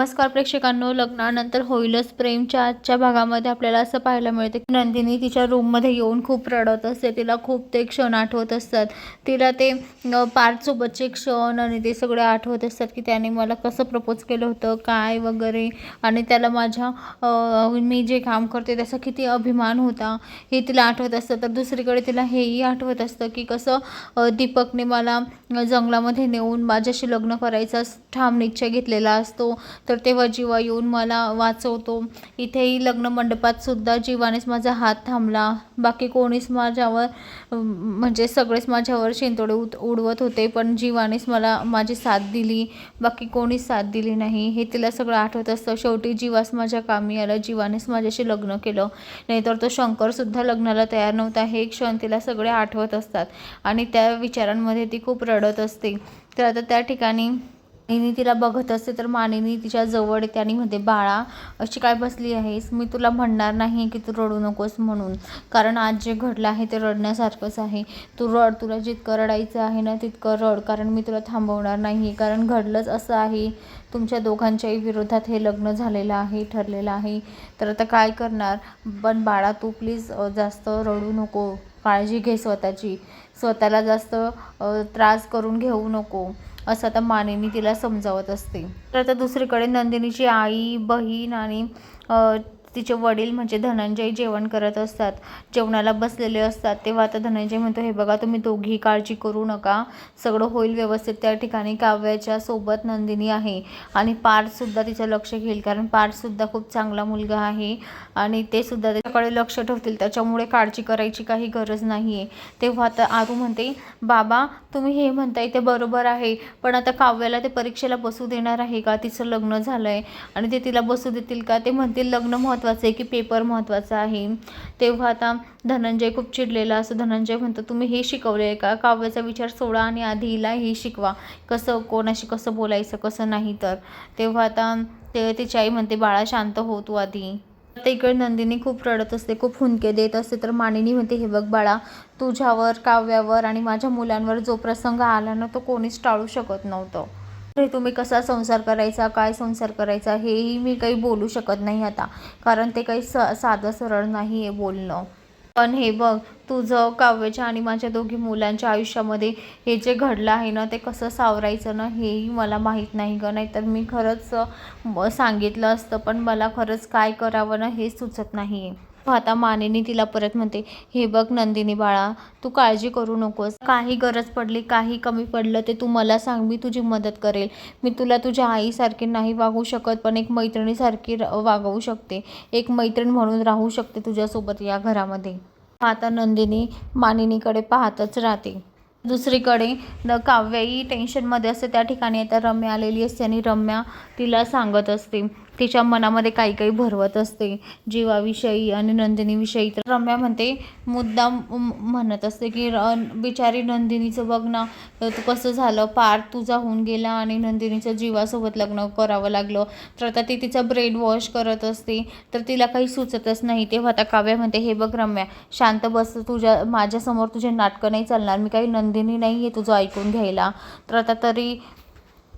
नमस्कार प्रेक्षकांनो लग्नानंतर होईलच. प्रेमच्या आजच्या भागामध्ये आपल्याला असं पाहायला मिळते की नंदिनी तिच्या रूममध्ये येऊन खूप रडत असते. तिला खूप ते क्षण आठवत असतात. तिला ते पार्थसोबतचे क्षण आणि ते सगळे आठवत असतात की त्याने मला कसं प्रपोज केलं होतं काय वगैरे. आणि त्याला माझ्या मी जे काम करते त्याचा किती अभिमान होता हे तिला आठवत असतं. तर दुसरीकडे तिला हेही आठवत असतं की कसं दीपकने मला जंगलामध्ये नेऊन माझ्याशी लग्न करायचा ठाम निश्चय घेतलेला असतो. तर तेव्हा जीवा येऊन मला वाचवतो. इथेही लग्न मंडपात सुद्धा जीवानेच माझा हात थांबला. बाकी कोणीच माझ्यावर म्हणजे सगळेच माझ्यावर शेंतोडे उत उडवत होते पण जीवानेच मला माझी साथ दिली. बाकी कोणीच साथ दिली नाही. हे तिला सगळं आठवत असतं. शेवटी जीवास माझ्या कामी आलं. जीवानेच माझ्याशी लग्न केलं. नाहीतर तो शंकरसुद्धा लग्नाला तयार नव्हता. हे क्षण तिला सगळे आठवत असतात. आणि त्या विचारांमध्ये ती खूप रडत असते. तर आता त्या ठिकाणी मानिनी तिला बघत असते तर मानिनी तिच्या जवळ येते आणि म्हणते बाळा अशी काय बसली आहेस? मी तुला म्हणणार नाही की तू रडू नकोस म्हणून. कारण आज जे घडलं आहे ते रडण्यासारखंच आहे. तू रड तुला जितकं रडायचं आहे ना तितकं रड. कारण मी तुला थांबवणार नाही कारण घडलंच असं आहे. तुमच्या दोघांच्याही विरोधात हे लग्न झालेलं आहे ठरलेलं आहे. तर आता काय करणार? पण बाळा तू प्लीज जास्त रडू नको. काळजी घे स्वतःची. स्वतःला जास्त त्रास करून घेऊ नको. असं आता मानेनी तिला समजावत असते. तर आता दुसरीकडे नंदिनीची आई बहीण आणि तिचे वडील म्हणजे धनंजय जेवण करत असतात जेवणाला बसलेले असतात. तेव्हा आता धनंजय म्हणतो हे बघा तुम्ही दोघी काळजी करू नका. सगळं होईल व्यवस्थित. त्या ठिकाणी काव्याच्या सोबत नंदिनी आहे आणि पार्थसुद्धा तिचं लक्ष घेईल कारण पार्थसुद्धा खूप चांगला मुलगा आहे आणि ते सुद्धा त्याच्याकडे लक्ष ठेवतील. त्याच्यामुळे काळजी करायची काही गरज नाही आहे तेव्हा आता आरू म्हणते बाबा तुम्ही हे म्हणताय ते बरोबर आहे पण आता काव्याला ते परीक्षेला बसू देणार आहे का? तिचं लग्न झालं आहे आणि ते तिला बसू देतील का? ते म्हणतील लग्न महत्त्वाचं आहे की पेपर महत्त्वाचा आहे. तेव्हा आता धनंजय खूप चिडलेला असं धनंजय म्हणतो तुम्ही हे शिकवले आहे का? काव्याचा विचार सोडा आणि आधी हिला हे शिकवा. कसं कोणाशी कसं बोलायचं कसं नाही तर. तेव्हा आता ते तिची आई म्हणते बाळा शांत हो तू आधी. आता इकडे नंदिनी खूप रडत असते खूप हुंदके देत असते. तर मानिनी म्हणते हे बघ बाळा तुझ्यावर काव्यावर आणि माझ्या मुलांवर जो प्रसंग आला ना तो कोणीच टाळू शकत नव्हतं. तुम्ही कसा संसार करायचा काय संसार करायचा हेही मी काही बोलू शकत नाही आता. कारण ते काही स साधं सरळ नाही आहे बोलणं. पण हे बघ तुझं काव्याच्या आणि माझ्या दोघी मुलांच्या आयुष्यामध्ये हे जे घडलं आहे ना ते कसं सावरायचं ना हेही मला माहीत नाही गं. नाही तर मी खरंच सांगितलं असतं पण मला खरंच काय करावं ना हे सुचत नाही आहे आता मानेने तिला परत म्हणते हे बघ नंदिनी बाळा तू काळजी करू नकोस. काही गरज पडली काही कमी पडलं ते तू मला सांग मी तुझी मदत करेल. मी तुला तुझ्या आईसारखी नाही वागू शकत पण एक मैत्रिणीसारखी र- वागवू शकते. एक मैत्रीण म्हणून राहू शकते तुझ्यासोबत या घरामध्ये. आता नंदिनी मानिनीकडे पाहतच राहते. दुसरीकडे न काव्याई टेन्शनमध्ये असते त्या ठिकाणी आता रम्या आलेली असते आणि रम्या तिला सांगत असते. तिच्या मनामध्ये काही काही भरवत असते. जीवाविषयी आणि नंदिनीविषयी तर रम्या म्हणते मुद्दाम म्हणत असते की र बिचारी नंदिनीचं बघ ना तू कसं झालं? पार तुझा होऊन गेला आणि नंदिनीचं जीवासोबत लग्न करावं लागलं. तर आता ती तिचा ब्रेन वॉश करत असते. तर तिला काही सुचतच नाही. तेव्हा आता काव्या म्हणते हे बघ रम्या शांत बस. तुझ्या माझ्यासमोर तुझे नाटकं नाही चालणार. मी काही नंद नंदिनी नाही आहे तुझं ऐकून घ्यायला. तर आता तरी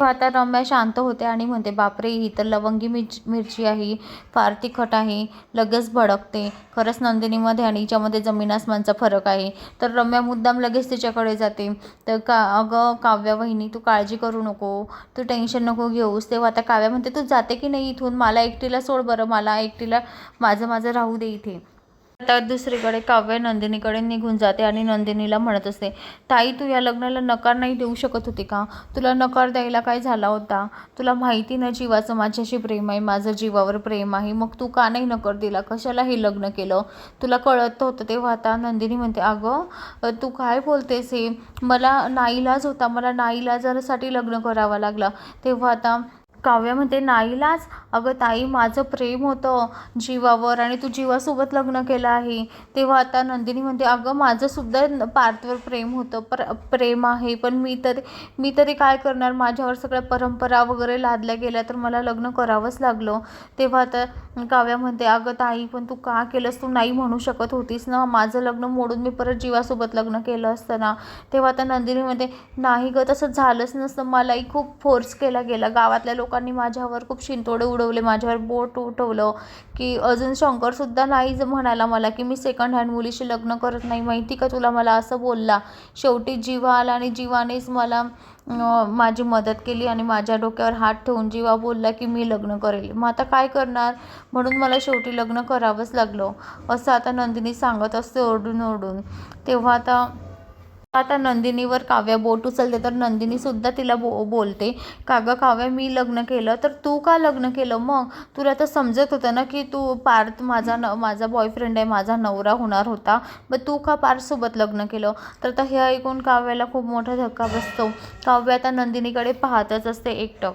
आता रम्या शांत होते आणि म्हणते बापरे ही तर लवंगी मिरची मिरची आहे. फार तिखट आहे. लगेच भडकते. खरंच नंदिनीमध्ये आणि हिच्यामध्ये जमीन आसमानचा फरक आहे. तर रम्या मुद्दाम लगेच तिच्याकडे जाते. तर का अगं काव्या वहिनी तू काळजी करू नको. तू टेन्शन नको घेऊस. तेव्हा आता काव्या म्हणते तू जाते की नाही इथून? मला एकटीला सोड बरं. मला एकटीला माझं माझं राहू दे इथे. आता दुसरीकडे काव्य नंदिनीकडे निघून जाते आणि नंदिनीला म्हणत असते ताई तू या लग्नाला नकार नाही देऊ शकत होती का? तुला नकार द्यायला काय झाला होता? तुला माहिती ना जीवाचं माझ्याशी प्रेम आहे माझं जीवावर प्रेम आहे मग तू का नाही नकार दिला? कशाला हे लग्न केलं? तुला कळत होतं तेव्हा आता नंदिनी म्हणते अगं तू काय बोलतेस हे? मला नाईलाज होता मला नाईलाजासाठी लग्न करावं लागलं. तेव्हा आता काव्यामध्ये नाईलाज अगं ताई माझं प्रेम होतं जीवावर आणि तू जीवासोबत लग्न केलं आहे. तेव्हा आता नंदिनी म्हणते अगं माझंसुद्धा पार्थवर प्रेम होतं पर प्रेम आहे पण मी तरी मी तरी काय करणार? माझ्यावर सगळ्या परंपरा वगैरे लादल्या गेल्या तर मला लग्न करावंच लागलं. तेव्हा आता काव्या म्हणते अगं ताई पण तू का केलंस? तू नाही म्हणू शकत होतीस ना? माझं लग्न मोडून मी परत जीवासोबत लग्न केलं असतं ना तेव्हा आता नंदिनी म्हणते नाही गं तसं झालंच नसतं. मलाही खूप फोर्स केला गेला. गावातल्या लोक लोकांनी माझ्यावर खूप शिंतोडे उडवले माझ्यावर बोट उठवलं की अजून शंकरसुद्धा नाही म्हणाला मला की मी सेकंड हँड मुलीशी लग्न करत नाही. माहिती का तुला मला असं बोलला? शेवटी जीवा आला आणि जीवानेच मला माझी मदत केली आणि माझ्या डोक्यावर हात ठेवून जीवा बोलला की मी लग्न करेल. मग आता काय करणार? म्हणून मला शेवटी लग्न करावंच लागलं. असं आता नंदिनी सांगत असते ओरडून ओरडून. तेव्हा आता आता नंदिनीवर काव्या बोट उचलते तर नंदिनीसुद्धा तिला बो बोलते का गं काव्या मी लग्न केलं तर तू का लग्न केलं मग? तुला तर समजत होतं ना की तू पार्थ माझा न माझा बॉयफ्रेंड आहे माझा नवरा होणार होता मग तू का पार्थसोबत लग्न केलं? तर आता हे ऐकून काव्याला खूप मोठा धक्का बसतो. काव्य आता नंदिनीकडे पाहतच असते एकटक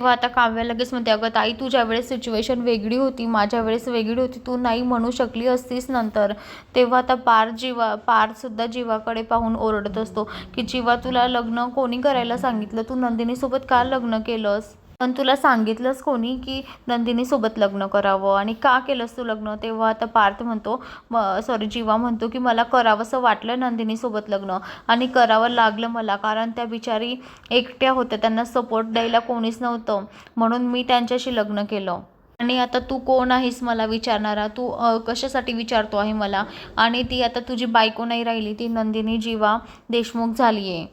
तेव्हा आता काव्या लगेच म्हणते अगं ताई तुझ्या वेळेस सिच्युएशन वेगळी होती माझ्या वेळेस वेगळी होती तू नाही म्हणू शकली असतीस नंतर. तेव्हा आता पार जीवा पारसुद्धा जीवाकडे पाहून ओरडत असतो की जीवा तुला लग्न कोणी करायला सांगितलं? तू नंदिनीसोबत का लग्न केलंस? पण तुला सांगितलंच कोणी की नंदिनीसोबत लग्न करावं आणि का केलंस तू लग्न? तेव्हा आता पार्थ म्हणतो म सॉरी जीवा म्हणतो की मला करावंसं वाटलं नंदिनीसोबत लग्न आणि करावं लागलं मला कारण त्या बिचारी एकट्या होत्या त्यांना सपोर्ट द्यायला कोणीच नव्हतं. म्हणून मी त्यांच्याशी लग्न केलं. आणि आता तू कोण आहेस मला विचारणारा? तू कशासाठी विचारतो आहे मला? आणि ती आता तुझी बायको नाही राहिली ती नंदिनी जीवा देशमुख झाली आहे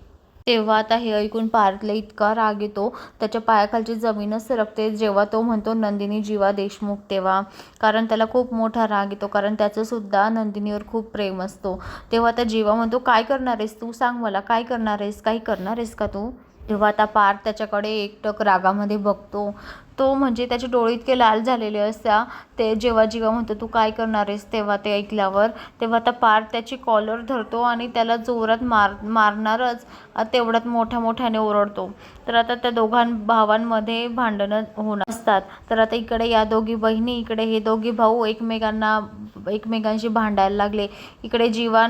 तेव्हा आता हे ऐकून पार्थला इतका राग येतो. त्याच्या पायाखालची जमीनच सरकते. जेव्हा तो म्हणतो नंदिनी जीवा देशमुख तेव्हा. कारण त्याला खूप मोठा राग येतो. कारण त्याचंसुद्धा नंदिनीवर खूप प्रेम असतो. तेव्हा आता जीवा म्हणतो काय करणार आहेस? तू सांग मला. काय करणार आहेस? काही करणार आहेस का तू? तेव्हा आता पार्थ त्याच्याकडे एकटक रागामध्ये बघतो. तो म्हणजे त्याचे डोळे इतके लाल झालेले असता ते जेव्हा जेव्हा म्हणतो तू काय करणार आहेस? तेव्हा ते ऐकल्यावर तेव्हा आता पार्थ त्याची कॉलर धरतो आणि त्याला जोरात मार मारणारच तेवढ्यात मोठ्या मोठ्याने ओरडतो. तर आता त्या दोघां भावांमध्ये भांडणं होणार असतात. तर आता इकडे या दोघी बहिणी इकडे हे दोघी भाऊ एकमेकांना एकमेकांशी भांडायला लागले. इकडे जीवा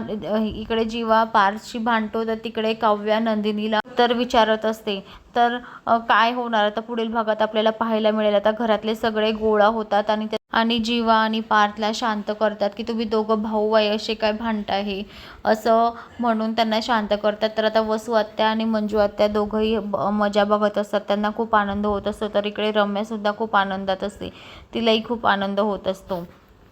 इकडे जीवा पारशी भांडतो तर तिकडे काव्या नंदिनीला तर विचारत असते. तर काय होणार? आता पुढील भागात आपल्याला पाहायला मिळेल. आता घरातले सगळे गोळा होतात आणि आणि जीवा आणि पार्थला शांत करतात की तुम्ही दोघं भाऊ आहे असे काय भांड आहे? असं म्हणून त्यांना शांत करतात. तर आता वसू आत्या आणि मंजू आत्या दोघंही मजा बघत असतात. त्यांना खूप आनंद होत असतो. तर इकडे रम्यासुद्धा खूप आनंदात असते. तिलाही खूप आनंद होत असतो.